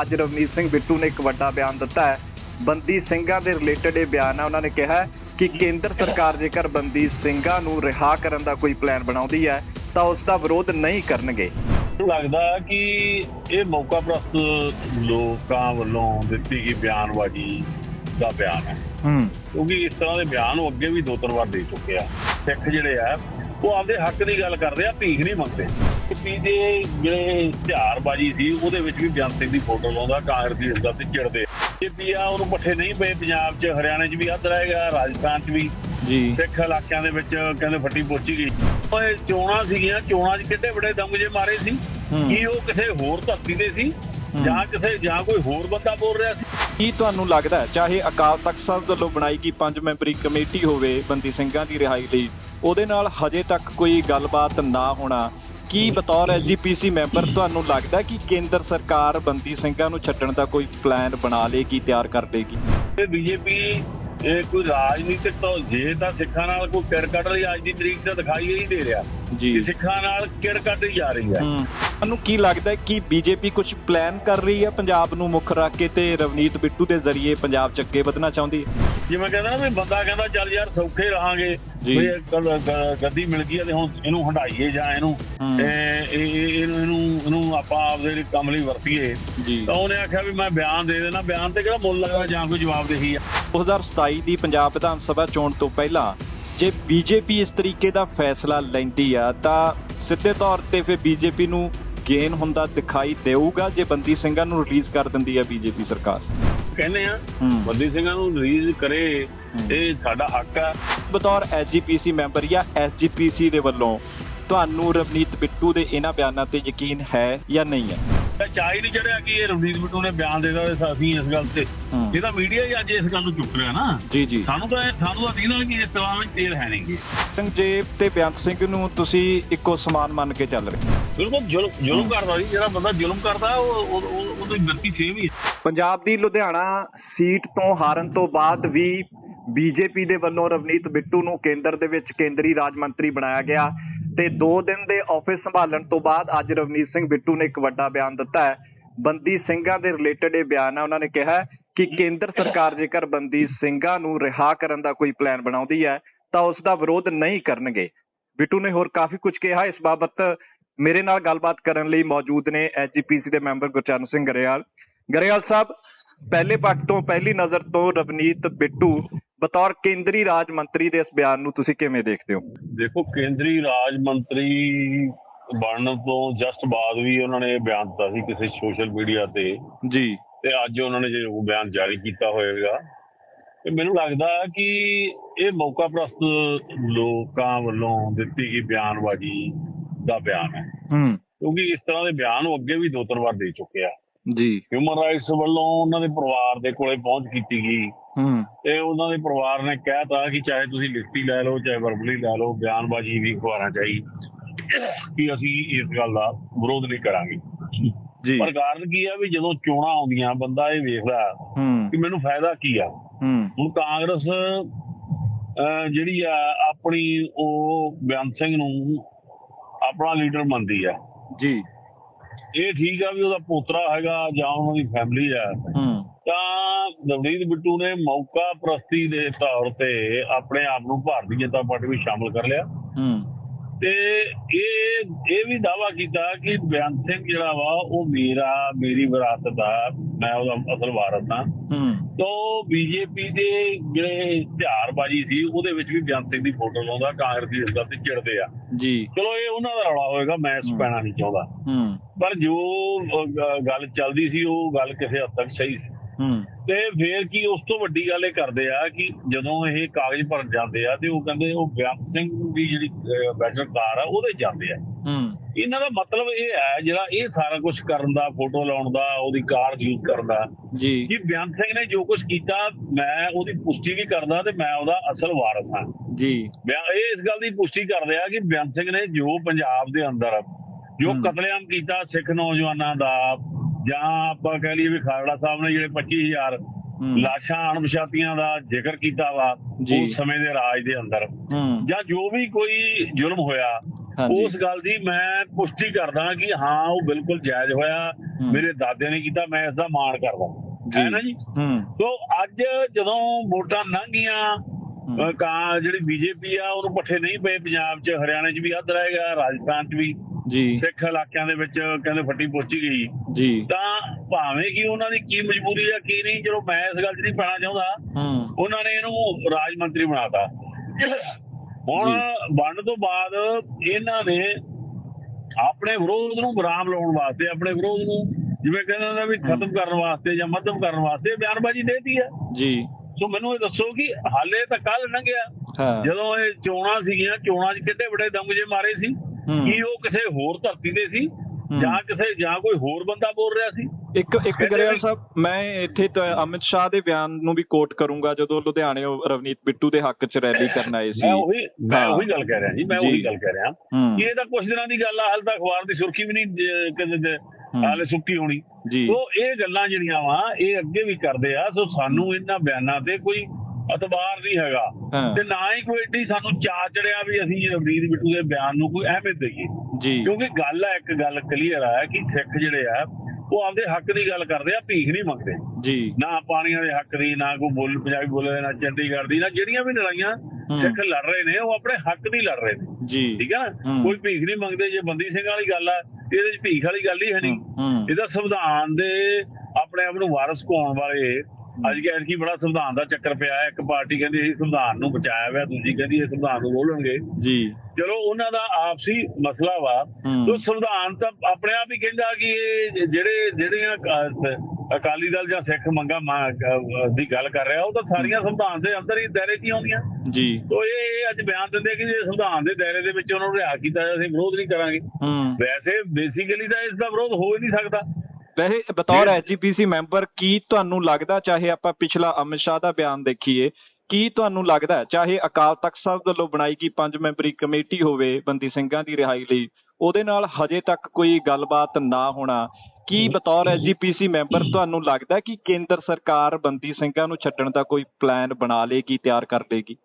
ਅੱਜ ਰਵਨੀਤ ਸਿੰਘ ਬਿੱਟੂ ਨੇ ਇੱਕ ਵੱਡਾ ਬਿਆਨ ਦਿੱਤਾ ਹੈ। ਬੰਦੀ ਸਿੰਘਾਂ ਦੇ ਰਿਲੇਟਡ ਇਹ ਬਿਆਨ ਹੈ। ਉਹਨਾਂ ਨੇ ਕਿਹਾ ਕਿ ਕੇਂਦਰ ਸਰਕਾਰ ਜੇਕਰ ਬੰਦੀ ਸਿੰਘਾਂ ਨੂੰ ਰਿਹਾ ਕਰਨ ਦਾ ਕੋਈ ਪਲਾਨ ਬਣਾਉਂਦੀ ਹੈ ਤਾਂ ਉਸ ਦਾ ਵਿਰੋਧ ਨਹੀਂ ਕਰਨਗੇ। ਲੱਗਦਾ ਕਿ ਇਹ ਮੌਕਾ ਪ੍ਰਸਤ ਲੋਕਾਂ ਵੱਲੋਂ ਦਿੱਤੀ ਗਈ ਬਿਆਨਬਾਜ਼ੀ ਦਾ ਬਿਆਨ ਹੈ। ਹੂੰ। ਕਿਉਂਕਿ ਇਸ ਤਰ੍ਹਾਂ ਦੇ ਬਿਆਨ ਉਹ ਅੱਗੇ ਵੀ ਦੋ ਤਿੰਨ ਵਾਰ ਦੇ ਚੁੱਕੇ ਆ। ਸਿੱਖ ਜਿਹੜੇ ਆ ਉਹ ਆਪਦੇ ਹੱਕ ਦੀ ਗੱਲ ਕਰਦੇ ਆ ਭੀਖ ਨਹੀਂ ਮੰਗਦੇ। ਪੀ ਦੇ ਜਿਹੜੇ ਇਸ਼ਤਿਹਾਰਬਾਜ਼ੀ ਸੀ ਉਹਦੇ ਵਿੱਚ ਵੀ ਬਿਆਨ ਸਿੰਘ ਦੀ ਫੋਟੋ ਲਾਉਂਦਾ ਕਾਂਗਰਸ ਦੀ ਇਸ ਗੱਲ ਤੇ ਚਿੜਦੇ। ਇਹ ਵੀ ਆ ਉਹਨੂੰ ਪੱਠੇ ਨਹੀਂ ਪਏ ਪੰਜਾਬ 'ਚ ਹਰਿਆਣੇ 'ਚ ਵੀ ਅੱਧ ਰਹੇਗਾ ਰਾਜਸਥਾਨ 'ਚ ਵੀ। ਜੀ। ਸਿੱਖ ਇਲਾਕਿਆਂ ਦੇ ਵਿੱਚ ਕਹਿੰਦੇ ਫੱਟੀ ਪੋਚੀ ਗਈ। ਓਏ ਚੋਣਾਂ ਸੀਗੀਆਂ ਚੋਣਾਂ 'ਚ ਕਿੱਡੇ ਵੱਡੇ ਦੰਗ ਜੇ ਮਾਰੇ ਸੀ। ਕੀ ਉਹ ਕਿਸੇ ਹੋਰ ਧਰਤੀ ਤੇ ਸੀ? ਜਾਂ ਕਿਸੇ ਜਾਂ ਕੋਈ ਹੋਰ ਬੰਦਾ ਬੋਲ ਰਿਹਾ ਸੀ? ਕੀ ਤੁਹਾਨੂੰ ਲੱਗਦਾ ਚਾਹੇ ਅਕਾਲ ਤਖਤ ਸਾਹਿਬ ਵੱਲੋਂ ਬਣਾਈ ਗਈ ਪੰਜ ਮੈਂਬਰੀ ਕਮੇਟੀ ਹੋਵੇ ਬੰਦੀ ਸਿੰਘਾਂ ਦੀ ਰਿਹਾਈ ਲਈ ਉਹਦੇ ਨਾਲ ਹਜੇ ਤੱਕ ਕੋਈ ਗੱਲਬਾਤ ਨਾ ਹੋਣਾ। ਕੀ ਬਤੌਰ ਐਸਜੀਪੀਸੀ ਮੈਂਬਰ ਤੁਹਾਨੂੰ ਲੱਗਦਾ ਕਿ ਕੇਂਦਰ ਸਰਕਾਰ ਬੰਦੀ ਸਿੰਘਾਂ ਨੂੰ ਛੱਡਣ ਦਾ ਕੋਈ ਪਲਾਨ ਬਣਾ ਲੇਗੀ ਤਿਆਰ ਕਰ ਲੇਗੀ? ਇਹ ਬੀਜੇਪੀ ਇਹ ਕੋਈ ਰਾਜਨੀਤਿਕ ਤੋਂ ਜੇ ਤਾਂ ਸਿੱਖਾਂ ਨਾਲ ਕੋਈ ਕਿਰ ਕੱਢ ਰਹੀ ਅੱਜ ਦੀ ਤਰੀਕ ਤੇ ਦਿਖਾਈ ਹੀ ਨਹੀਂ ਦੇ ਰਿਹਾ। ਜੀ। ਸਿੱਖਾਂ ਨਾਲ ਕਿਰ ਕੱਢੀ ਜਾ ਰਹੀ ਹੈ। ਹੂੰ। ਤੁਹਾਨੂੰ ਕੀ ਲੱਗਦਾ ਹੈ ਕਿ ਬੀਜੇਪੀ ਕੁਝ ਪਲਾਨ ਕਰ ਰਹੀ ਹੈ ਪੰਜਾਬ ਨੂੰ ਮੁੱਖ ਰੱਖ ਕੇ ਤੇ ਰਵਨੀਤ ਬਿੱਟੂ ਦੇ ਜ਼ਰੀਏ ਪੰਜਾਬ ਚ ਅੱਗੇ ਵਧਣਾ ਚਾਹੁੰਦੀ ਹੈ? ਜਿਵੇਂ ਕਹਿੰਦਾ ਵੀ ਬੰਦਾ ਕਹਿੰਦਾ ਚੱਲ ਯਾਰ ਸੌਖੇ ਰਹਾਂਗੇ ਜੀ। ਵੀ ਇਹ ਗ- ਗ- ਗੱਦੀ ਮਿਲ ਗਈ ਆ ਤੇ ਹੁਣ ਇਹਨੂੰ ਹੰਡਾਈਏ ਜਾਂ ਇਹਨੂੰ। ਹੂੰ। ਇਹ ਇਹ- ਇਹ- ਇਹਨੂੰ ਇਹਨੂੰ ਇਹਨੂੰ ਆਪਾਂ ਆਪਦੇ ਲਈ ਕੰਮ ਲਈ ਵਰਤੀਏ। ਜੀ। ਤਾਂ ਉਹਨੇ ਆਖਿਆ ਵੀ ਮੈਂ ਬਿਆਨ ਦੇ ਦੇਣਾ। ਬਿਆਨ ਤੇ ਕਿਹੜਾ ਮੁੱਲ ਲੱਗਦਾ ਜਾਂ ਕੋਈ ਜਵਾਬ ਦੇਹੀ ਆ 2027 ਦੀ ਪੰਜਾਬ ਵਿਧਾਨ ਸਭਾ ਚੋਣ ਤੋਂ ਪਹਿਲਾਂ ਜੇ ਬੀਜੇਪੀ ਇਸ ਤਰੀਕੇ ਦਾ ਫੈਸਲਾ ਲੈਂਦੀ ਆ ਤਾਂ ਸਿੱਧੇ ਤੌਰ ਤੇ ਫਿਰ ਬੀਜੇਪੀ ਨੂੰ ਗੇਨ ਹੁੰਦਾ ਦਿਖਾਈ ਦੇਊਗਾ ਜੇ ਬੰਦੀ ਸਿੰਘਾਂ ਨੂੰ ਰਿਲੀਜ਼ ਕਰ ਦਿੰਦੀ ਆ ਬੀਜੇਪੀ ਸਰਕਾਰ। ਕਹਿੰਦੇ ਆ ਬੰਦੀ ਸਿੰਘਾਂ ਨੂੰ ਰਿਲੀਜ਼ ਕਰੇ ਇਹ ਸਾਡਾ ਹੱਕ ਆ। ਬਤੌਰ ਐਸਜੀਪੀਸੀ ਮੈਂਬਰ ਜਾਂ ਐਸਜੀਪੀਸੀ ਦੇ ਵੱਲੋਂ ਤੁਹਾਨੂੰ ਰਵਨੀਤ ਬਿੱਟੂ ਦੇ ਇਹਨਾਂ ਬਿਆਨਾਂ ਤੇ ਯਕੀਨ ਹੈ ਜਾਂ ਨਹੀਂ ਹੈ? ਚਾਹ ਨਹੀਂ ਚੜਿਆ ਕਿ ਇਹ ਰਵਨੀਤ ਬਿੱਟੂ ਨੇ ਬਿਆਨ ਦੇ ਦਿੱਤਾ ਤੇ ਅਸੀਂ ਇਸ ਗੱਲ ਤੇ। ਇਹ ਤਾਂ ਮੀਡੀਆ ਹੀ ਅੱਜ ਇਸ ਗੱਲ ਨੂੰ ਚੁੱਕ ਰਿਹਾ ਨਾ। ਜੀ ਜੀ। ਸਾਨੂੰ ਤਾਂ ਸਾਨੂੰ ਤਾਂ ਦੀਨਾ ਕਿ ਇਸ ਤਰ੍ਹਾਂ ਵਿੱਚ ਤੇਲ ਹੈ ਨਹੀਂਗੇ ਸੰਜੇਬ ਤੇ ਬੇਅੰਤ ਸਿੰਘ ਨੂੰ ਤੁਸੀਂ ਇੱਕੋ ਸਮਾਨ ਮੰਨ ਕੇ ਚੱਲ ਰਹੇ ਹੋ? ਬਿਲਕੁਲ ਜ਼ੁਲਮ ਕਰਦਾ ਜੀ ਜਿਹੜਾ ਬੰਦਾ ਜ਼ੁਲਮ ਕਰਦਾ ਉਹ ਉਹ- ਉਹ- ਉਹਦੀ ਗਲਤੀ ਸੇਮ ਹੀ ਹੈ। ਪੰਜਾਬ ਦੀ ਲੁਧਿਆਣਾ ਸੀਟ ਤੋਂ ਹਾਰਨ ਤੋਂ ਬਾਅਦ ਵੀ ਬੀਜੇਪੀ ਦੇ ਵੱਲੋਂ ਰਵਨੀਤ ਬਿੱਟੂ ਨੂੰ ਕੇਂਦਰ ਦੇ ਵਿੱਚ ਕੇਂਦਰੀ ਰਾਜ ਮੰਤਰੀ ਬਣਾਇਆ ਗਿਆ ਤੇ 2 ਦਿਨ ਦੇ ਆਫਿਸ ਸੰਭਾਲਣ ਤੋਂ ਬਾਅਦ ਅੱਜ ਰਵਨੀਤ ਸਿੰਘ ਬਿੱਟੂ ਨੇ ਇੱਕ ਵੱਡਾ ਬਿਆਨ ਦਿੱਤਾ ਹੈ। ਬੰਦੀ ਸਿੰਘਾਂ ਦੇ ਰਿਲੇਟਡ ਇਹ ਬਿਆਨ ਹੈ ਉਹਨਾਂ ਨੇ ਕਿਹਾ ਕਿ ਕੇਂਦਰ ਸਰਕਾਰ ਜੇਕਰ ਬੰਦੀ ਸਿੰਘਾਂ ਨੂੰ ਰਿਹਾ ਕਰਨ ਦਾ ਕੋਈ ਪਲਾਨ ਬਣਾਉਂਦੀ ਹੈ, ਤਾਂ ਉਸ ਦਾ ਵਿਰੋਧ ਨਹੀਂ ਕਰਨਗੇ। ਬਿੱਟੂ ਨੇ ਹੋਰ ਕਾਫੀ ਕੁਝ ਕਿਹਾ, ਇਸ ਬਾਬਤ ਮੇਰੇ ਨਾਲ ਗੱਲਬਾਤ ਕਰਨ ਲਈ ਮੌਜੂਦ ਨੇ ਐਚਜੀਪੀਸੀ ਦੇ ਮੈਂਬਰ ਗੁਰਚਰਨ ਸਿੰਘ ਗਰੇਵਾਲ। ਗਰੇਵਾਲ ਸਾਹਿਬ ਪਹਿਲੇ ਪੱਖ ਤੋਂ ਪਹਿਲੀ ਨਜ਼ਰ ਤੋਂ ਰਵਨੀਤ ਬਿੱਟੂ ਬਤੌਰ ਕੇਂਦਰੀ ਰਾਜ ਮੰਤਰੀ ਦੇ ਇਸ ਬਿਆਨ ਨੂੰ ਤੁਸੀਂ ਕਿਵੇਂ ਦੇਖਦੇ ਹੋ? ਦੇਖੋ ਕੇਂਦਰੀ ਰਾਜ ਮੰਤਰੀ ਬਣਨ ਤੋਂ ਜਸਟ ਬਾਅਦ ਵੀ ਉਹਨਾਂ ਨੇ ਇਹ ਬਿਆਨ ਦਿੱਤਾ ਸੀ ਕਿਸੇ ਸੋਸ਼ਲ ਮੀਡੀਆ ਤੇ। ਜੀ। ਤੇ ਅੱਜ ਉਹਨਾਂ ਨੇ ਜੇ ਬਿਆਨ ਜਾਰੀ ਕੀਤਾ ਹੋਏਗਾ ਤੇ ਮੈਨੂੰ ਲੱਗਦਾ ਕਿ ਇਹ ਮੌਕਾ ਪ੍ਰਸਤ ਲੋਕਾਂ ਵੱਲੋਂ ਦਿੱਤੀ ਗਈ ਬਿਆਨਬਾਜ਼ੀ ਦਾ ਬਿਆਨ ਹੈ। ਹੂੰ। ਕਿਉਂਕਿ ਇਸ ਤਰ੍ਹਾਂ ਦੇ ਬਿਆਨ ਉਹ ਅੱਗੇ ਵੀ ਦੋ ਤਿੰਨ ਵਾਰ ਦੇ ਚੁੱਕੇ ਆ। ਜੀ। ਹਿਊਮਨ ਰਾਈਟਸ ਵੱਲੋਂ ਉਹਨਾਂ ਦੇ ਪਰਿਵਾਰ ਦੇ ਕੋਲੇ ਪਹੁੰਚ ਕੀਤੀ ਗਈ। ਹੂੰ। ਤੇ ਉਹਨਾਂ ਦੇ ਪਰਿਵਾਰ ਨੇ ਕਹਿਤਾ ਕਿ ਚਾਹੇ ਤੁਸੀਂ ਲਿਖਤੀ ਲੈ ਲਓ ਚਾਹੇ ਵਰਬਲੀ ਲੈ ਲਓ ਬਿਆਨਬਾਜ਼ੀ ਵੀ ਅਖਬਾਰਾਂ ਚਾਹੀ ਕਿ ਅਸੀਂ ਇਸ ਗੱਲ ਦਾ ਵਿਰੋਧ ਨਹੀਂ ਕਰਾਂਗੇ। ਜੀ। ਪਰ ਕਾਰਨ ਕੀ ਆ ਵੀ ਜਦੋਂ ਚੋਣਾਂ ਆਉਂਦੀਆਂ ਬੰਦਾ ਇਹ ਵੇਖਦਾ ਹੂੰ। ਕਿ ਮੈਨੂੰ ਫਾਇਦਾ ਕੀ ਆ। ਹੂੰ। ਹੁਣ ਕਾਂਗਰਸ ਜਿਹੜੀ ਆ ਆਪਣੀ ਉਹ ਬੇਅੰਤ ਸਿੰਘ ਨੂੰ ਆਪਣਾ ਲੀਡਰ ਮੰਨਦੀ ਆ। ਜੀ। ਇਹ ਠੀਕ ਆ ਵੀ ਉਹਦਾ ਪੋਤਰਾ ਹੈਗਾ ਜਾਂ ਉਹਨਾਂ ਦੀ ਫੈਮਿਲੀ ਆ। ਹੂੰ। ਤਾਂ ਨਵਨੀਤ ਬਿੱਟੂ ਨੇ ਮੌਕਾ ਪ੍ਰਸਤੀ ਦੇ ਤੌਰ ਤੇ ਆਪਣੇ ਆਪ ਨੂੰ ਭਾਰਤੀ ਜਨਤਾ ਪਾਰਟੀ ਵਿੱਚ ਸ਼ਾਮਲ ਕਰ ਲਿਆ। ਹੂੰ। ਤੇ ਇਹ ਇਹ ਵੀ ਦਾਵਾ ਕੀਤਾ ਕਿ ਬੇਅੰਤ ਸਿੰਘ ਜਿਹੜਾ ਵਾ ਉਹ ਮੇਰਾ ਮੇਰੀ ਵਿਰਾਸਤ ਦਾ ਮੈਂ ਉਹਦਾ ਅਸਲ ਵਾਰਸ ਹਾਂ। ਹੂੰ। ਤੋ ਬੀਜੇਪੀ ਦੇ ਜਿਹੜੇ ਇਸ਼ਤਿਹਾਰਬਾਜ਼ੀ ਸੀ ਉਹਦੇ ਵਿੱਚ ਵੀ ਬੇਅੰਤ ਸਿੰਘ ਦੀ ਫੋਟੋ ਲਾਉਂਦਾ ਕਾਂਗਰਸ ਦੀ ਇਸ ਗੱਲ ਤੇ ਚਿੜਦੇ ਆ। ਜੀ। ਚਲੋ ਇਹ ਉਹਨਾਂ ਦਾ ਰੌਲਾ ਹੋਏਗਾ ਮੈਂ ਇਸ ਪੈਣਾ ਨਹੀਂ ਚਾਹੁੰਦਾ। ਹੂੰ। ਪਰ ਜੋ ਗੱਲ ਚੱਲਦੀ ਸੀ ਉਹ ਗੱਲ ਕਿਸੇ ਹੱਦ ਤੱਕ ਸਹੀ ਸੀ। ਤੇ ਫੇਰ ਕੀ ਉਸ ਤੋਂ ਵੱਡੀ ਗੱਲ ਇਹ ਕਰਦੇ ਆ ਕਿ ਜਦੋਂ ਇਹ ਕਾਗਜ਼ ਭਰਨ ਜਾਂਦੇ ਆ ਤੇ ਉਹ ਕਹਿੰਦੇ ਉਹ ਬਿਆਨ ਸਿੰਘ ਦੀ ਜਿਹੜੀ ਬੈਟਰ ਕਾਰ ਆ ਉਹਦੇ ਜਾਂਦੇ ਆ। ਹੂੰ। ਇਹਨਾਂ ਦਾ ਮਤਲਬ ਇਹ ਹੈ ਜਿਹੜਾ ਇਹ ਸਾਰਾ ਕੁਝ ਕਰਨ ਦਾ ਫੋਟੋ ਲਾਉਣ ਦਾ ਉਹਦੀ ਕਾਰ ਯੂਜ਼ ਕਰਨ ਦਾ ਜੀ। ਕਿ ਬਿਆਨ ਸਿੰਘ ਨੇ ਜੋ ਕੁਝ ਕੀਤਾ ਮੈਂ ਉਹਦੀ ਪੁਸ਼ਟੀ ਵੀ ਕਰਦਾ ਤੇ ਮੈਂ ਉਹਦਾ ਅਸਲ ਵਾਰਸ ਹਾਂ। ਜੀ। ਇਹ ਇਸ ਗੱਲ ਦੀ ਪੁਸ਼ਟੀ ਕਰਦੇ ਆ ਕਿ ਬਿਆਨ ਸਿੰਘ ਨੇ ਜੋ ਪੰਜਾਬ ਦੇ ਅੰਦਰ ਜੋ। ਕਤਲੇਆਮ ਕੀਤਾ ਸਿੱਖ ਨੌਜਵਾਨਾਂ ਦਾ ਜਾਂ ਆਪਾਂ ਕਹਿ ਲਈਏ ਵੀ ਖਾਲੜਾ ਸਾਹਿਬ ਨੇ ਜਿਹੜੇ 25000 ਹੂੰ। ਲਾਸ਼ਾਂ ਅਣਪਛਾਤੀਆਂ ਦਾ ਜ਼ਿਕਰ ਕੀਤਾ ਵਾ। ਉਸ ਸਮੇਂ ਦੇ ਰਾਜ ਦੇ ਅੰਦਰ। ਜਾਂ ਜੋ ਵੀ ਕੋਈ ਜ਼ੁਲਮ ਹੋਇਆ ਉਸ ਗੱਲ ਦੀ ਮੈਂ ਪੁਸ਼ਟੀ ਕਰਦਾ ਕਿ ਹਾਂ ਉਹ ਬਿਲਕੁਲ ਜਾਇਜ਼ ਹੋਇਆ। ਮੇਰੇ ਦਾਦੇ ਨੇ ਕੀਤਾ ਮੈਂ ਇਸ ਦਾ ਮਾਣ ਕਰਦਾ ਹੈ। ਨਾ ਜੀ? ਸੋ ਅੱਜ ਜਦੋਂ ਵੋਟਾਂ ਲੰਘੀਆਂ ਕਾਂ ਜਿਹੜੀ ਬੀਜੇਪੀ ਆ ਉਹਨੂੰ ਪੱਠੇ ਨਹੀਂ ਪਏ ਪੰਜਾਬ 'ਚ ਹਰਿਆਣਾ 'ਚ ਵੀ ਅੱਧ ਰਹੇਗਾ ਰਾਜਸਥਾਨ 'ਚ ਵੀ। ਜੀ। ਸਿੱਖ ਇਲਾਕਿਆਂ ਦੇ ਵਿੱਚ ਕਹਿੰਦੇ ਫੱਟੀ ਪੋਚੀ ਗਈ। ਜੀ। ਤਾਂ ਭਾਵੇਂ ਕਿ ਉਹਨਾਂ ਦੀ ਕੀ ਮਜਬੂਰੀ ਆ ਕੀ ਨਹੀਂ ਚਲੋ ਮੈਂ ਇਸ ਗੱਲ 'ਚ ਨਹੀਂ ਪੈਣਾ ਚਾਹੁੰਦਾ। ਹੂੰ। ਉਹਨਾਂ ਨੇ ਇਹਨੂੰ ਰਾਜ ਮੰਤਰੀ ਬਣਾਤਾ। ਹੁਣ ਬਣਨ ਤੋਂ ਬਾਅਦ ਇਹਨਾਂ ਨੇ ਆਪਣੇ ਵਿਰੋਧ ਨੂੰ ਵਿਰਾਮ ਲਾਉਣ ਵਾਸਤੇ ਆਪਣੇ ਵਿਰੋਧ ਨੂੰ ਜਿਵੇਂ ਕਹਿੰਦੇ ਨੇ ਵੀ ਖਤਮ ਕਰਨ ਵਾਸਤੇ ਜਾਂ ਮੱਧਮ ਕਰਨ ਵਾਸਤੇ ਬਿਆਨਬਾਜ਼ੀ ਦੇਤੀ ਆ ਜੀ। ਸੋ ਮੈਨੂੰ ਇਹ ਦੱਸੋ ਕਿ ਹਾਲੇ ਤਾਂ ਕੱਲ ਲੰਘਿਆ। ਜਦੋਂ ਇਹ ਚੋਣਾਂ ਸੀਗੀਆਂ ਚੋਣਾਂ 'ਚ ਕਿੱਡੇ ਵੱਡੇ ਦੰਗਜੇ ਮਾਰੇ ਸੀ। ਕੀ ਉਹ ਕਿਸੇ ਹੋਰ ਧਰਤੀ ਤੇ ਸੀ। ਜਾਂ ਕਿਸੇ ਜਾਂ ਕੋਈ ਹੋਰ ਬੰਦਾ ਬੋਲ ਰਿਹਾ ਸੀ ਇੱਕ ਇੱਕ ਗਰੇਵਾਲ ਸਾਹਿਬ ਮੈਂ ਇੱਥੇ ਤਾਂ ਅਮਿਤ ਸ਼ਾਹ ਦੇ ਬਿਆਨ ਨੂੰ ਵੀ ਕੋਟ ਕਰੂੰਗਾ ਜਦੋਂ ਲੁਧਿਆਣੇ ਰਵਨੀਤ ਬਿੱਟੂ ਦੇ ਹੱਕ 'ਚ ਰੈਲੀ ਕਰਨ ਆਏ ਸੀ ਮੈਂ ਉਹੀ ਮੈਂ। ਉਹੀ ਗੱਲ ਕਹਿ ਰਿਹਾ ਜੀ ਮੈਂ। ਉਹੀ ਗੱਲ ਕਹਿ ਰਿਹਾ ਕਿ ਇਹ ਤਾਂ ਕੁਝ ਦਿਨਾਂ ਦੀ ਗੱਲ ਆ ਹਾਲ ਤੱਕ ਅਖਬਾਰ ਦੀ ਸੁਰਖੀ ਵੀ ਨਹੀਂ ਤੇ ਹੂੰ। ਹਾਲੇ ਸੁੱਕੀ ਹੋਣੀ ਸੋ ਇਹ ਗੱਲਾਂ ਜਿਹੜੀਆਂ ਵਾ ਇਹ ਅੱਗੇ ਵੀ ਕਰਦੇ ਆ ਸੋ ਸਾਨੂੰ ਇਹਨਾਂ ਬਿਆਨਾਂ ਤੇ ਕੋਈ ਅਤਬਾਰ ਨਹੀਂ ਹੈਗਾ। ਤੇ ਨਾ ਹੀ ਕੋਈ ਏਡੀ ਸਾਨੂੰ ਚਾਅ ਚੜਿਆ ਵੀ ਅਸੀਂ ਰਵਨੀਤ ਬਿੱਟੂ ਦੇ ਬਿਆਨ ਨੂੰ ਕੋਈ ਅਹਿਮੀਅਤ ਦੇਈਏ। ਕਿਉਂਕਿ ਗੱਲ ਆ ਇੱਕ ਗੱਲ ਕਲੀਅਰ ਆ ਕਿ ਸਿੱਖ ਜਿਹੜੇ ਆ ਉਹ ਆਪਦੇ ਹੱਕ ਦੀ ਗੱਲ ਕਰਦੇ ਆ ਭੀਖ ਨਹੀਂ ਮੰਗਦੇ। ਜੀ। ਨਾ ਪਾਣੀਆਂ ਦੇ ਹੱਕ ਦੀ ਨਾ ਕੋਈ ਬੋਲ ਪੰਜਾਬੀ ਬੋਲੇ ਨਾ ਚੰਡੀਗੜ੍ਹ ਦੀ ਨਾ ਜਿਹੜੀਆਂ ਵੀ ਲੜਾਈਆਂ। ਸਿੱਖ ਲੜ ਰਹੇ ਨੇ ਉਹ ਆਪਣੇ ਹੱਕ ਦੀ ਲੜ ਰਹੇ ਨੇ। ਜੀ। ਠੀਕ ਹੂੰ। ਕੋਈ ਭੀਖ ਨਹੀਂ ਮੰਗਦੇ ਜੇ ਬੰਦੀ ਸਿੰਘ ਵਾਲੀ ਗੱਲ ਆ ਇਹਦੇ ਵਿੱਚ ਭੀਖ ਵਾਲੀ ਗੱਲ ਹੀ ਹੈ ਨਹੀਂ। ਇਹਦਾ ਸੰਵਿਧਾਨ ਦੇ ਆਪਣੇ ਆਪ ਨੂੰ ਵਾਰਸ ਕਹਾਉਣ ਵਾਲੇ ਅੱਜ ਕੱਲ੍ਹ ਐਤਕੀ ਬੜਾ ਸੰਵਿਧਾਨ ਦਾ ਚੱਕਰ ਪਿਆ ਹੈ ਇੱਕ ਪਾਰਟੀ ਕਹਿੰਦੀ ਅਸੀਂ ਸੰਵਿਧਾਨ ਨੂੰ ਬਚਾਇਆ ਹੋਇਆ ਦੂਜੀ ਕਹਿੰਦੀ ਇਹ ਸੰਵਿਧਾਨ ਨੂੰ ਰੋਲਣਗੇ। ਜੀ। ਚਲੋ ਉਹਨਾਂ ਦਾ ਆਪਸੀ ਮਸਲਾ ਵਾ। ਤੋ ਸੰਵਿਧਾਨ ਤਾਂ ਆਪਣੇ ਆਪ ਹੀ ਕਹਿੰਦਾ ਕਿ ਇਹ ਜਿਹੜੇ ਜਿਹੜੀਆਂ ਅਕਾਲੀ ਦਲ ਜਾਂ ਸਿੱਖ ਮੰਗਾ ਦੀ ਗੱਲ ਕਰ ਰਿਹਾ ਉਹ ਤਾਂ ਸਾਰੀਆਂ ਸੰਵਿਧਾਨ ਦੇ ਅੰਦਰ ਹੀ ਦਾਇਰੇ 'ਚ ਆਉਂਦੀਆਂ। ਜੀ। ਤੋ ਇਹ ਅੱਜ ਬਿਆਨ ਦਿੰਦੇ ਕਿ ਜੇ ਸੰਵਿਧਾਨ ਦੇ ਦਾਇਰੇ ਦੇ ਵਿੱਚ ਉਹਨਾਂ ਨੂੰ ਰਿਹਾ ਕੀਤਾ ਅਸੀਂ ਵਿਰੋਧ ਨਹੀਂ ਕਰਾਂਗੇ। ਵੈਸੇ ਬੇਸਿਕਲੀ ਤਾਂ ਇਸ ਦਾ ਵਿਰੋਧ ਹੋ ਹੀ ਨਹੀਂ ਸਕਦਾ। ਵੈਸੇ ਬਤੌਰ। ਐਸਜੀਪੀਸੀ ਮੈਂਬਰ ਕੀ ਤੁਹਾਨੂੰ ਲੱਗਦਾ ਚਾਹੇ ਆਪਾਂ ਪਿਛਲਾ ਅਮਿਤ ਸ਼ਾਹ ਦਾ ਬਿਆਨ ਦੇਖੀਏ ਕੀ ਤੁਹਾਨੂੰ ਲੱਗਦਾ ਚਾਹੇ ਅਕਾਲ ਤਖਤ ਸਾਹਿਬ ਵੱਲੋਂ ਬਣਾਈ ਗਈ ਪੰਜ ਮੈਂਬਰੀ ਕਮੇਟੀ ਹੋਵੇ ਬੰਦੀ ਸਿੰਘਾਂ ਦੀ ਰਿਹਾਈ ਲਈ ਉਹਦੇ ਨਾਲ ਹਜੇ ਤੱਕ ਕੋਈ ਗੱਲਬਾਤ ਨਾ ਹੋਣਾ ਕੀ ਬਤੌਰ ਐਸਜੀਪੀਸੀ ਮੈਂਬਰ ਤੁਹਾਨੂੰ ਲੱਗਦਾ ਕਿ ਕੇਂਦਰ ਸਰਕਾਰ ਬੰਦੀ ਸਿੰਘਾਂ ਨੂੰ ਛੱਡਣ ਦਾ ਕੋਈ ਪਲਾਨ ਬਣਾ ਲੇਗੀ ਤਿਆਰ ਕਰ ਲੇਗੀ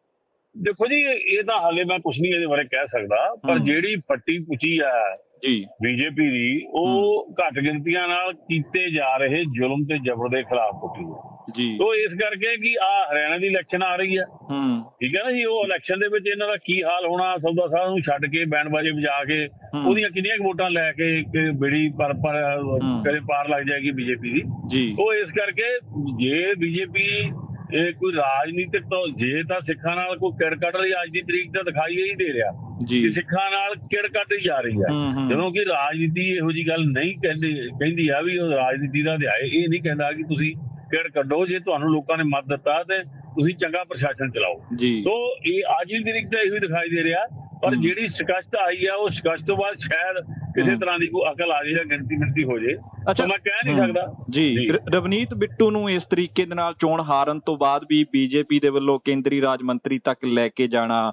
ਦੇਖੋ ਜੀ ਇਹ ਤਾਂ ਹਾਲੇ ਮੈਂ ਕੁਝ ਨਹੀਂ ਇਹਦੇ ਬਾਰੇ ਕਹਿ ਸਕਦਾ ਪਰ। ਜਿਹੜੀ ਪੱਟੀ ਪੁੱਚੀ ਆ ਜੀ। ਬੀਜੇਪੀ ਦੀ ਉਹ ਘੱਟ ਗਿਣਤੀਆਂ ਨਾਲ ਕੀਤੇ ਜਾ ਰਹੇ ਜ਼ੁਲਮ ਤੇ ਜ਼ਬਰ ਦੇ ਖਿਲਾਫ ਪੁੱਟੀ ਹੈ। ਜੀ। ਤੋ ਇਸ ਕਰਕੇ ਕਿ ਆ ਹਰਿਆਣਾ ਦੀ ਇਲੈਕਸ਼ਨ ਆ ਰਹੀ ਆ ਹੂੰ। ਠੀਕ ਹੈ ਨਾ ਜੀ ਉਹ ਇਲੈਕਸ਼ਨ ਦੇ ਵਿੱਚ ਇਹਨਾਂ ਦਾ ਕੀ ਹਾਲ ਹੋਣਾ ਸੌਦਾ ਸਾਹਿਬ ਨੂੰ ਛੱਡ ਕੇ ਬੈਂਡ ਬਾਜੇ ਵਜਾ ਕੇ ਹੂੰ। ਉਹਦੀਆਂ ਕਿੰਨੀਆਂ ਕੁ ਵੋਟਾਂ ਲੈ ਕੇ ਕਿ ਬੜੀ ਪਰ ਪਰ ਹੂੰ। ਕਦੇ ਪਾਰ ਲੱਗ ਜਾਏਗੀ ਬੀਜੇਪੀ ਦੀ। ਜੀ। ਉਹ ਇਸ ਕਰਕੇ ਜੇ ਬੀਜੇਪੀ ਇਹ ਕੋਈ ਰਾਜਨੀਤਿਕ ਤੋਂ ਜੇ ਤਾਂ ਸਿੱਖਾਂ ਨਾਲ ਕੋਈ ਕਿੜ ਕੱਢ ਲਈ ਅੱਜ ਦੀ ਤਰੀਕ ਤਾਂ ਦਿਖਾਈ ਹੀ ਦੇ ਰਿਹਾ। ਜੀ। ਸਿੱਖਾਂ ਨਾਲ ਕਿੜ ਕੱਢ ਜਾ ਰਹੀ ਹੈ। ਜਦੋਂ ਕਿ ਰਾਜਨੀਤੀ ਇਹੋ ਜੀ ਗੱਲ ਨਹੀਂ ਕਹਿੰਦੀ ਕਹਿੰਦੀ ਆ ਵੀ ਉਹ ਰਾਜਨੀਤੀ ਦਾ ਅਧਿਆਇ ਇਹ ਨਹੀਂ ਕਹਿੰਦਾ ਕਿ ਤੁਸੀਂ ਕਿੜ ਕੱਢੋ ਜੇ ਤੁਹਾਨੂੰ ਲੋਕਾਂ ਨੇ ਮਤ ਦਿੱਤਾ ਤੇ ਤੁਸੀਂ ਚੰਗਾ ਪ੍ਰਸ਼ਾਸਨ ਚਲਾਓ। ਜੀ। ਸੋ ਇਹ ਅੱਜ ਦੀ ਤਰੀਕ ਤਾਂ ਇਹੋ ਦਿਖਾਈ ਦੇ ਰਿਹਾ ਪਰ। ਜਿਹੜੀ ਸ਼ਿਕਸਤ ਆਈ ਆ ਉਹ ਸ਼ਿਕਸਤ ਤੋਂ ਬਾਅਦ ਸ਼ਾਇਦ ਕਿਸੇ। ਤਰ੍ਹਾਂ ਦੀ ਕੋਈ ਅਕਲ ਆ ਜਾਏ ਜਾਂ ਗਿਣਤੀ ਮਿਣਤੀ ਹੋ ਜਾਏ ਅੱਛਾ। ਤਾਂ ਮੈਂ ਕਹਿ ਨਹੀਂ ਸਕਦਾ। ਜੀ। ਰਵਨੀਤ ਬਿੱਟੂ ਨੂੰ ਇਸ ਤਰੀਕੇ ਦੇ ਨਾਲ ਚੋਣ ਹਾਰਨ ਤੋਂ ਬਾਅਦ ਵੀ ਬੀਜੇਪੀ ਦੇ ਵੱਲੋਂ ਕੇਂਦਰੀ ਰਾਜ ਮੰਤਰੀ ਤੱਕ ਲੈ ਕੇ ਜਾਣਾ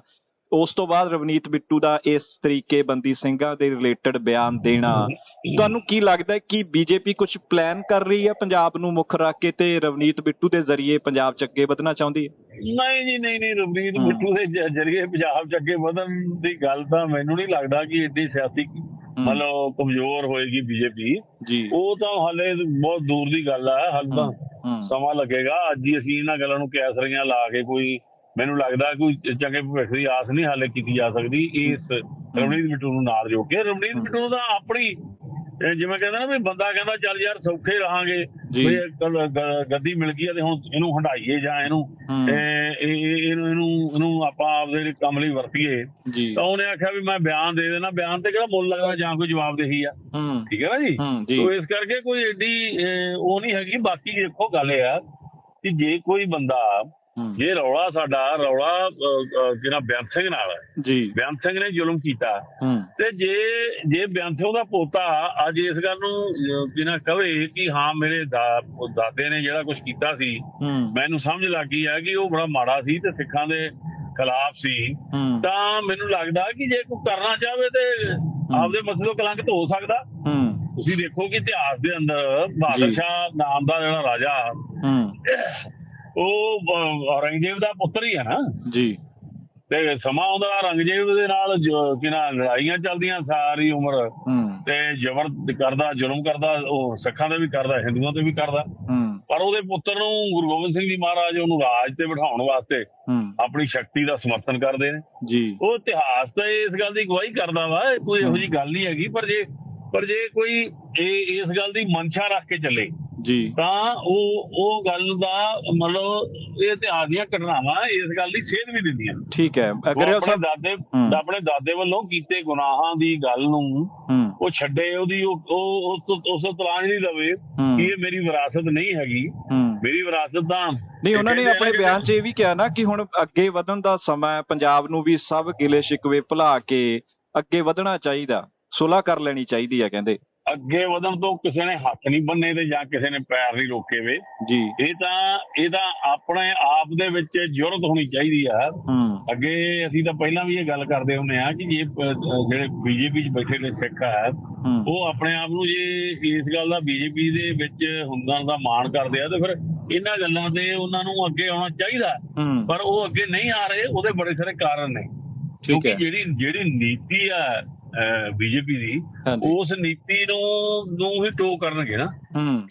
ਉਸ ਤੋਂ ਬਾਅਦ ਰਵਨੀਤ ਬਿੱਟੂ ਦਾ ਇਸ ਤਰੀਕੇ ਬੰਦੀ ਸਿੰਘਾਂ ਦੇ ਰਿਲੇਟਡ ਬਿਆਨ ਦੇਣਾ। ਤੁਹਾਨੂੰ ਕੀ ਲੱਗਦਾ ਹੈ ਕਿ ਬੀਜੇਪੀ ਕੁਝ ਪਲਾਨ ਕਰ ਰਹੀ ਹੈ ਪੰਜਾਬ ਨੂੰ ਮੁੱਖ ਰੱਖ ਕੇ ਤੇ ਰਵਨੀਤ ਬਿੱਟੂ ਦੇ ਜ਼ਰੀਏ ਪੰਜਾਬ ਚ ਅੱਗੇ ਵਧਣਾ ਚਾਹੁੰਦੀ ਹੈ? ਨਹੀਂ ਜੀ ਨਹੀਂ ਨਹੀਂ ਰਵਨੀਤ। ਬਿੱਟੂ ਦੇ ਜਰੀਏ ਪੰਜਾਬ ਚ ਅੱਗੇ ਵਧਣ ਦੀ ਗੱਲ ਤਾਂ ਮੈਨੂੰ ਨਹੀਂ ਲੱਗਦਾ ਕਿ ਏਡੀ ਸਿਆਸੀ ਮਤਲਬ ਕਮਜ਼ੋਰ ਹੋਏਗੀ ਬੀਜੇਪੀ। ਜੀ। ਉਹ ਤਾਂ ਹਾਲੇ ਬਹੁਤ ਦੂਰ ਦੀ ਗੱਲ ਆ ਹਾਲੇ ਤਾਂ ਸਮਾਂ ਲੱਗੇਗਾ। ਅੱਜ ਹੀ ਅਸੀਂ ਇਹਨਾਂ ਗੱਲਾਂ ਨੂੰ ਕੈਸਰੀਆਂ ਲਾ ਕੇ ਕੋਈ ਮੈਨੂੰ ਲੱਗਦਾ ਕੋਈ ਚੰਗੇ ਭਵਿੱਖ ਦੀ ਆਸ ਨਹੀਂ ਹਾਲੇ ਕੀਤੀ ਜਾ ਸਕਦੀ ਇਸ ਰਵਨੀਤ ਬਿੱਟੂ ਨੂੰ ਨਾਲ ਜੋੜ ਕੇ। ਰਵਨੀਤ ਬਿੱਟੂ ਤਾਂ ਆਪਣੀ ਜਿਵੇਂ ਕਹਿੰਦਾ ਨਾ ਵੀ ਬੰਦਾ ਕਹਿੰਦਾ ਚੱਲ ਯਾਰ ਸੌਖੇ ਰਹਾਂਗੇ। ਵੀ ਗੱਦੀ ਮਿਲ ਗਈ ਆ ਤੇ ਹੁਣ ਇਹਨੂੰ ਹੰਡਾਈਏ ਜਾਂ ਇਹਨੂੰ ਇਹਨੂੰ ਇਹਨੂੰ ਇਹਨੂੰ ਆਪਾਂ ਆਪਦੇ ਲਈ ਕੰਮ ਲਈ ਵਰਤੀਏ। ਤਾਂ ਉਹਨੇ ਆਖਿਆ ਵੀ ਮੈਂ ਬਿਆਨ ਦੇ ਦੇਣਾ ਬਿਆਨ ਤੇ ਕਿਹੜਾ ਮੁੱਲ ਲੱਗਦਾ ਜਾਂ ਕੋਈ ਜਵਾਬਦੇਹੀ ਆ। ਠੀਕ ਹੈ ਨਾ ਜੀ? ਤੋ ਇਸ ਕਰਕੇ ਕੋਈ ਏਡੀ ਉਹ ਨਹੀਂ ਹੈਗੀ ਬਾਕੀ ਦੇਖੋ ਗੱਲ ਇਹ ਆ ਕਿ ਜੇ ਕੋਈ ਬੰਦਾ ਹੂੰ, ਜੇ ਰੌਲਾ ਸਾਡਾ ਰੌਲਾ ਜਿਹੜਾ ਬਿਆਨ ਸਿੰਘ ਨਾਲ ਹੈ। ਜੀ। ਬਿਆਨ ਸਿੰਘ ਨੇ ਜ਼ੁਲਮ ਕੀਤਾ। ਹੂੰ। ਤੇ ਜੇ ਜੇ ਬਿਆਨ ਸਿੰਘ ਦਾ ਪੋਤਾ ਅੱਜ ਇਸ ਗੱਲ ਨੂੰ ਬਿਨਾ ਕਵੇ ਕਿ ਹਾਂ ਮੇਰੇ ਦਾਦੇ ਨੇ ਜਿਹੜਾ ਕੁਝ ਕੀਤਾ ਸੀ ਹੂੰ। ਮੈਨੂੰ ਸਮਝ ਲੱਗ ਗਈ ਹੈ ਕਿ ਉਹ ਬੜਾ ਮਾੜਾ ਸੀ ਤੇ ਸਿੱਖਾਂ ਦੇ ਖਿਲਾਫ ਸੀ। ਹੂੰ। ਤਾਂ ਮੈਨੂੰ ਲੱਗਦਾ ਕਿ ਜੇ ਕੋਈ ਕਰਨਾ ਚਾਹਵੇ ਤੇ ਆਪਦੇ ਮਸਲੇ ਕਲੰਕ ਧੋ ਸਕਦਾ। ਹੂੰ। ਤੁਸੀਂ ਦੇਖੋ ਕਿ ਇਤਿਹਾਸ ਦੇ ਅੰਦਰ ਬਹਾਦਰ ਜੀ। ਸ਼ਾਹ ਨਾਮ ਦਾ ਜਿਹੜਾ ਰਾਜਾ ਹੂੰ। ਉਹ ਔਰੰਗਜ਼ੇਬ ਦਾ ਪੁੱਤਰ ਹੀ ਹੈ ਨਾ। ਜੀ। ਤੇ ਸਮਾਂ ਆਉਂਦਾ ਰੰਗਜੀਤ ਦੇ ਨਾਲ ਜੋ- ਕਿ ਨਾ ਲੜਾਈਆਂ ਚੱਲਦੀਆਂ ਸਾਰੀ ਉਮਰ। ਤੇ ਜ਼ਬਰ ਕਰਦਾ ਜ਼ੁਲਮ ਕਰਦਾ ਉਹ ਸਿੱਖਾਂ ਤੇ ਵੀ ਕਰਦਾ ਹਿੰਦੂਆਂ ਤੇ ਵੀ ਕਰਦਾ। ਪਰ ਉਹਦੇ ਪੁੱਤਰ ਨੂੰ ਗੁਰੂ ਗੋਬਿੰਦ ਸਿੰਘ ਜੀ ਮਹਾਰਾਜ ਉਹਨੂੰ ਰਾਜ ਤੇ ਬਿਠਾਉਣ ਵਾਸਤੇ ਆਪਣੀ ਸ਼ਕਤੀ ਦਾ ਸਮਰਥਨ ਕਰਦੇ ਨੇ। ਜੀ। ਉਹ ਇਤਿਹਾਸ ਤਾਂ ਇਸ ਗੱਲ ਦੀ ਗਵਾਹੀ ਕਰਦਾ ਵਾ ਕੋਈ ਇਹੋ ਜੀ ਗੱਲ ਨਹੀਂ ਹੈਗੀ ਪਰ ਜੇ ਪਰ ਜੇ ਕੋਈ ਇਹ ਇਸ ਗੱਲ ਦੀ ਮਨਸ਼ਾ ਰੱਖ ਕੇ ਚੱਲੇ ਜੀ। ਤਾਂ ਉਹ ਉਹ ਗੱਲ ਦਾ ਮਤਲਬ ਇਹ ਇਤਿਹਾਸ ਦੀਆਂ ਘਟਨਾਵਾਂ ਇਸ ਗੱਲ ਦੀ ਸੇਧ ਵੀ ਦਿੰਦੀਆਂ। ਠੀਕ ਹੈ। ਉਹ ਅਗਰ ਆਪਣੇ ਦਾਦੇ। ਆਪਣੇ ਦਾਦੇ ਵੱਲੋਂ ਕੀਤੇ ਗੁਨਾਹਾਂ ਦੀ ਗੱਲ ਨੂੰ ਉਹ ਛੱਡੇ ਉਹਦੀ ਉਹ ਉਸ ਤੋਂ ਉਸ ਨਹੀਂ ਲਵੇ। ਕਿ ਇਹ ਮੇਰੀ ਵਿਰਾਸਤ ਨਹੀਂ ਹੈਗੀ। ਮੇਰੀ ਵਿਰਾਸਤ ਤਾਂ ਨਹੀਂ ਉਹਨਾਂ ਨੇ ਆ ਆਪਣੇ ਬਿਆਨ 'ਚ ਇਹ ਵੀ ਕਿਹਾ ਨਾ ਕਿ ਹੁਣ ਅੱਗੇ ਵਧਣ ਦਾ ਸਮਾਂ ਹੈ ਪੰਜਾਬ ਨੂੰ ਵੀ ਸਭ ਗਿਲੇ ਸ਼ਿਕਵੇ ਭੁਲਾ ਕੇ ਅੱਗੇ ਵਧਣਾ ਚਾਹੀਦਾ। ਸੁਲ੍ਹਾ ਕਰ ਲੈਣੀ ਚਾਹੀਦੀ ਹੈ ਕਹਿੰਦੇ। ਅੱਗੇ ਵਧਣ ਤੋਂ ਕਿਸੇ ਨੇ ਹੱਥ ਨਹੀਂ ਬੰਨੇ ਤੇ ਜਾਂ ਕਿਸੇ ਨੇ ਪੈਰ ਨਹੀਂ ਰੋਕੇ ਵੇ। ਜੀ। ਇਹ ਤਾਂ ਇਹ ਤਾਂ ਆਪਣੇ ਆਪ ਦੇ ਵਿੱਚ ਜੁਰਤ ਹੋਣੀ ਚਾਹੀਦੀ ਆ। ਅੱਗੇ ਅਸੀਂ ਤਾਂ ਪਹਿਲਾਂ ਵੀ ਇਹ ਗੱਲ ਕਰਦੇ ਹੁੰਦੇ ਆ ਕਿ ਜੇ ਜਿਹੜੇ ਬੀਜੇਪੀ 'ਚ ਬੈਠੇ ਨੇ ਸਿੱਖ ਆ ਹੂੰ। ਉਹ ਆਪਣੇ ਆਪ ਨੂੰ ਜੇ ਇਸ ਗੱਲ ਦਾ ਬੀਜੇਪੀ ਦੇ ਵਿੱਚ ਹੁੰਦਣ ਦਾ ਮਾਣ ਕਰਦੇ ਆ ਤੇ ਫਿਰ ਇਹਨਾਂ ਗੱਲਾਂ ਤੇ ਉਹਨਾਂ ਨੂੰ ਅੱਗੇ ਆਉਣਾ ਚਾਹੀਦਾ। ਪਰ ਉਹ ਅੱਗੇ ਨਹੀਂ ਆ ਰਹੇ ਉਹਦੇ ਬੜੇ ਸਾਰੇ ਕਾਰਨ ਨੇ। ਕਿਉਂਕਿ। ਜਿਹੜੀ ਜਿਹੜੀ ਨੀਤੀ ਆ ਬੀਜੇਪੀ ਦੀ ਉਸ ਨੀਤੀ ਨੂੰ ਨੂੰ ਹੀ ਟੋ ਕਰਨਗੇ ਨਾ।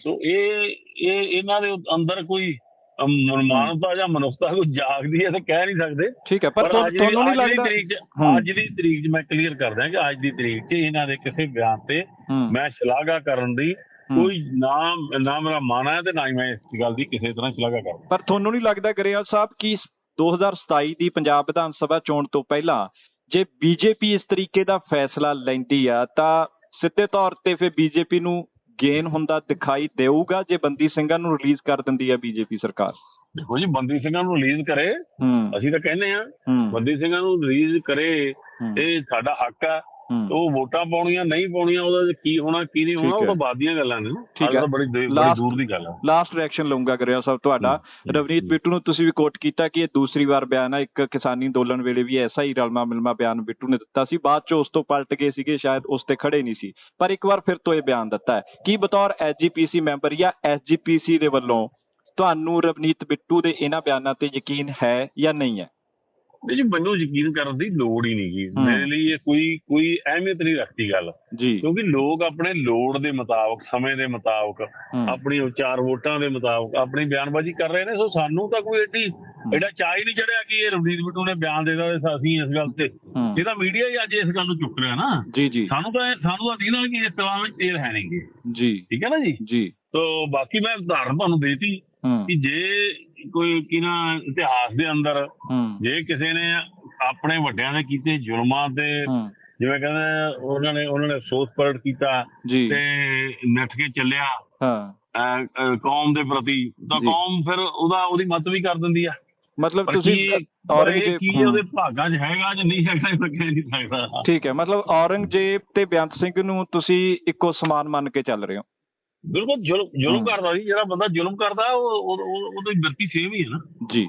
ਸੋ ਇਹ ਇਹ ਇਹਨਾਂ ਦੇ ਅੰਦਰ ਕੋਈ ਮਾਨਵਤਾ ਜਾਂ ਮਨੁੱਖਤਾ ਕੋਈ ਜਾਗਦੀ ਹੈ ਤਾਂ ਕਹਿ ਨਹੀਂ ਸਕਦੇ। ਠੀਕ ਹੈ ਪਰ ਤੁਹਾਨੂੰ ਨਹੀਂ ਲੱਗਦਾ। ਅੱਜ ਦੀ ਤਰੀਕ 'ਚ ਮੈਂ ਕਲੀਅਰ ਕਰਦਾ ਕਿ ਅੱਜ ਦੀ ਤਰੀਕ 'ਚ ਇਹਨਾਂ ਦੇ ਕਿਸੇ ਬਿਆਨ ਤੇ ਮੈਂ ਸ਼ਲਾਘਾ ਕਰਨ ਦੀ। ਕੋਈ ਨਾਮ ਨਾ ਮੇਰਾ ਮਨ ਹੈ ਤੇ ਨਾ ਹੀ ਮੈਂ ਇਸ ਗੱਲ ਦੀ ਕਿਸੇ ਤਰ੍ਹਾਂ ਸ਼ਲਾਘਾ ਕਰਦਾ। ਪਰ ਤੁਹਾਨੂੰ ਨਹੀਂ ਲੱਗਦਾ ਗਰੇਵਾਲ ਸਾਹਿਬ ਕਿ 2027 ਦੀ ਪੰਜਾਬ ਵਿਧਾਨ ਸਭਾ ਚੋਣ ਤੋਂ ਪਹਿਲਾਂ ਜੇ ਬੀਜੇਪੀ ਇਸ ਤਰੀਕੇ ਦਾ ਫੈਸਲਾ ਲੈਂਦੀ ਆ ਤਾਂ ਸਿੱਧੇ ਤੌਰ ਤੇ ਫਿਰ ਬੀਜੇਪੀ ਨੂੰ ਗੇਨ ਹੁੰਦਾ ਦਿਖਾਈ ਦੇਊਗਾ ਜੇ ਬੰਦੀ ਸਿੰਘਾਂ ਨੂੰ ਰਿਲੀਜ਼ ਕਰ ਦਿੰਦੀ ਆ ਬੀਜੇਪੀ ਸਰਕਾਰ। ਦੇਖੋ ਜੀ ਬੰਦੀ ਸਿੰਘਾਂ ਨੂੰ ਰਿਲੀਜ਼ ਕਰੇ ਅਸੀਂ ਤਾਂ ਕਹਿੰਦੇ ਆ ਬੰਦੀ ਸਿੰਘਾਂ ਨੂੰ ਰਿਲੀਜ਼ ਕਰੇ ਇਹ ਸਾਡਾ ਹੱਕ ਆ। ਉਹ ਵੋਟਾਂ ਪਾਉਣੀਆਂ ਨਹੀਂ ਪਾਉਣੀਆਂ ਉਹਦਾ ਕੀ ਹੋਣਾ ਕੀ ਨਹੀਂ ਹੋਣਾ ਉਹ ਤਾਂ ਹੈ। ਬਾਅਦ ਦੀਆਂ ਗੱਲਾਂ ਨੇ ਠੀਕ ਹੈ। ਬੜੀ ਬੜੀ ਦੂਰ ਦੀ ਗੱਲ ਆ ਲਾਸਟ ਰਿਐਕਸ਼ਨ ਲਵਾਂਗਾ ਗਰੇਵਾਲ ਸਾਹਿਬ ਤੁਹਾਡਾ। ਹੂੰ। ਰਵਨੀਤ ਬਿੱਟੂ ਨੂੰ ਤੁਸੀਂ ਵੀ ਕੋਟ ਕੀਤਾ ਕਿ ਇਹ ਦੂਸਰੀ ਵਾਰ ਬਿਆਨ ਹੈ ਇੱਕ ਕਿਸਾਨੀ ਅੰਦੋਲਨ ਵੇਲੇ ਵੀ ਐਸਾ ਹੀ ਰਲਮਾ ਮਿਲਮਾ ਬਿਆਨ ਬਿੱਟੂ ਨੇ ਦਿੱਤਾ ਸੀ। ਬਾਅਦ ਚ ਉਸ ਤੋਂ ਪਲਟ ਗਏ ਸੀਗੇ ਸ਼ਾਇਦ ਉਸ ਤੇ ਖੜੇ ਨਹੀਂ ਸੀ। ਪਰ ਇੱਕ ਵਾਰ ਫਿਰ ਤੋਂ ਇਹ ਬਿਆਨ ਦਿੱਤਾ ਹੈ। ਕੀ ਬਤੌਰ ਐਸਜੀਪੀਸੀ ਮੈਂਬਰ ਜਾਂ ਐਸਜੀਪੀਸੀ ਦੇ ਵੱਲੋਂ ਤੁਹਾਨੂੰ ਰਵਨੀਤ ਬਿੱਟੂ ਦੇ ਇਹਨਾਂ ਬਿਆਨਾਂ ਤੇ ਯਕੀਨ ਹੈ ਜਾਂ ਨਹੀਂ ਹੈ? ਜੀ ਮੈਨੂੰ ਯਕੀਨ ਕਰਨ ਦੀ ਲੋੜ ਹੀ ਨਹੀਂ ਗੀ। ਹੂੰ। ਮੇਰੇ ਲਈ ਇਹ ਕੋਈ ਕੋਈ ਅਹਿਮੀਅਤ ਨਹੀਂ ਰੱਖਦੀ ਗੱਲ। ਕਿਉਂਕਿ ਲੋਕ ਆਪਣੇ ਲੋੜ ਦੇ ਮੁਤਾਬਕ ਸਮੇਂ ਦੇ ਮੁਤਾਬਕ। ਆਪਣੀ ਉਚਾਰ ਵੋਟਾਂ ਦੇ ਮੁਤਾਬਕ ਆਪਣੀ ਬਿਆਨਬਾਜ਼ੀ ਕਰ ਰਹੇ ਨੇ। ਸੋ ਸਾਨੂੰ ਤਾਂ ਕੋਈ ਏਡੀ ਐਡਾ ਚਾਹ ਹੀ ਨਹੀਂ ਚੜਿਆ ਕਿ ਇਹ ਰਵਨੀਤ ਬਿੱਟੂ ਨੇ ਬਿਆਨ ਦੇ ਦਿੱਤਾ ਤੇ ਅਸੀਂ ਇਸ ਗੱਲ ਤੇ। ਇਹ ਤਾਂ ਮੀਡੀਆ ਹੀ ਅੱਜ ਇਸ ਗੱਲ ਨੂੰ ਚੁੱਕ ਰਿਹਾ ਨਾ। ਜੀ ਜੀ। ਸਾਨੂੰ ਤਾਂ ਸਾਨੂੰ ਤਾਂ ਦੀਨਾ ਕਿ ਇਸ ਤਰ੍ਹਾਂ ਵਿੱਚ ਤੇਲ ਹੈ ਨਹੀਂਗੇ ਜੀ। ਠੀਕ ਹੈ ਨਾ ਜੀ? ਜੀ। ਤੋ ਬਾਕੀ ਮੈਂ ਉਦਾਹਰਨ ਤੁਹਾਨੂੰ ਦੇਤੀ ਕਿ ਜੇ ਕੋਈ ਕੀ ਨਾ ਇਤਿਹਾਸ ਦੇ ਅੰਦਰ ਜੇ ਕਿਸੇ ਨੇ ਆਪਣੇ ਵੱਡਿਆਂ ਦੇ ਕੀਤੇ ਜ਼ੁਲਮਾਂ ਤੇ ਜਿਵੇਂ ਕਹਿੰਦੇ ਉਹਨਾਂ ਨੇ ਉਹਨਾਂ ਨੇ ਸੋਚ ਪਰਟ ਕੀਤਾ ਤੇ ਨੱਠ ਕੇ ਚੱਲਿਆ ਹਾਂ। ਕੌਮ ਦੇ ਪ੍ਰਤੀ ਤਾਂ। ਕੌਮ ਫਿਰ ਉਹਦਾ ਉਹਦੀ ਮਤ ਵੀ ਕਰ ਦਿੰਦੀ ਆ। ਮਤਲਬ ਤੁਸੀਂ ਔਰੰਗਜ਼ੇਬ ਕੀ। ਉਹਦੇ ਭਾਗਾਂ 'ਚ ਹੈਗਾ ਜਾਂ ਨਹੀਂ ਹੈਗਾ ਇਹ ਕਹਿ ਨਹੀਂ ਸਕਦਾ। ਠੀਕ ਹੈ ਮਤਲਬ ਔਰੰਗਜ਼ੇਬ ਤੇ ਬੇਅੰਤ ਸਿੰਘ ਨੂੰ ਤੁਸੀਂ ਇੱਕੋ ਸਮਾਨ ਮੰਨ ਕੇ ਚੱਲ ਰਹੇ ਹੋ। ਬਿਲਕੁਲ ਜ਼ੁਲਮ ਜ਼ੁਲਮ। ਕਰਦਾ ਸੀ ਜਿਹੜਾ ਬੰਦਾ ਜ਼ੁਲਮ ਕਰਦਾ ਉਹ ਉਹ- ਉਹ- ਉਹਦੀ ਬਿਰਤੀ ਸੇਮ ਹੀ ਹੈ ਨਾ ਜੀ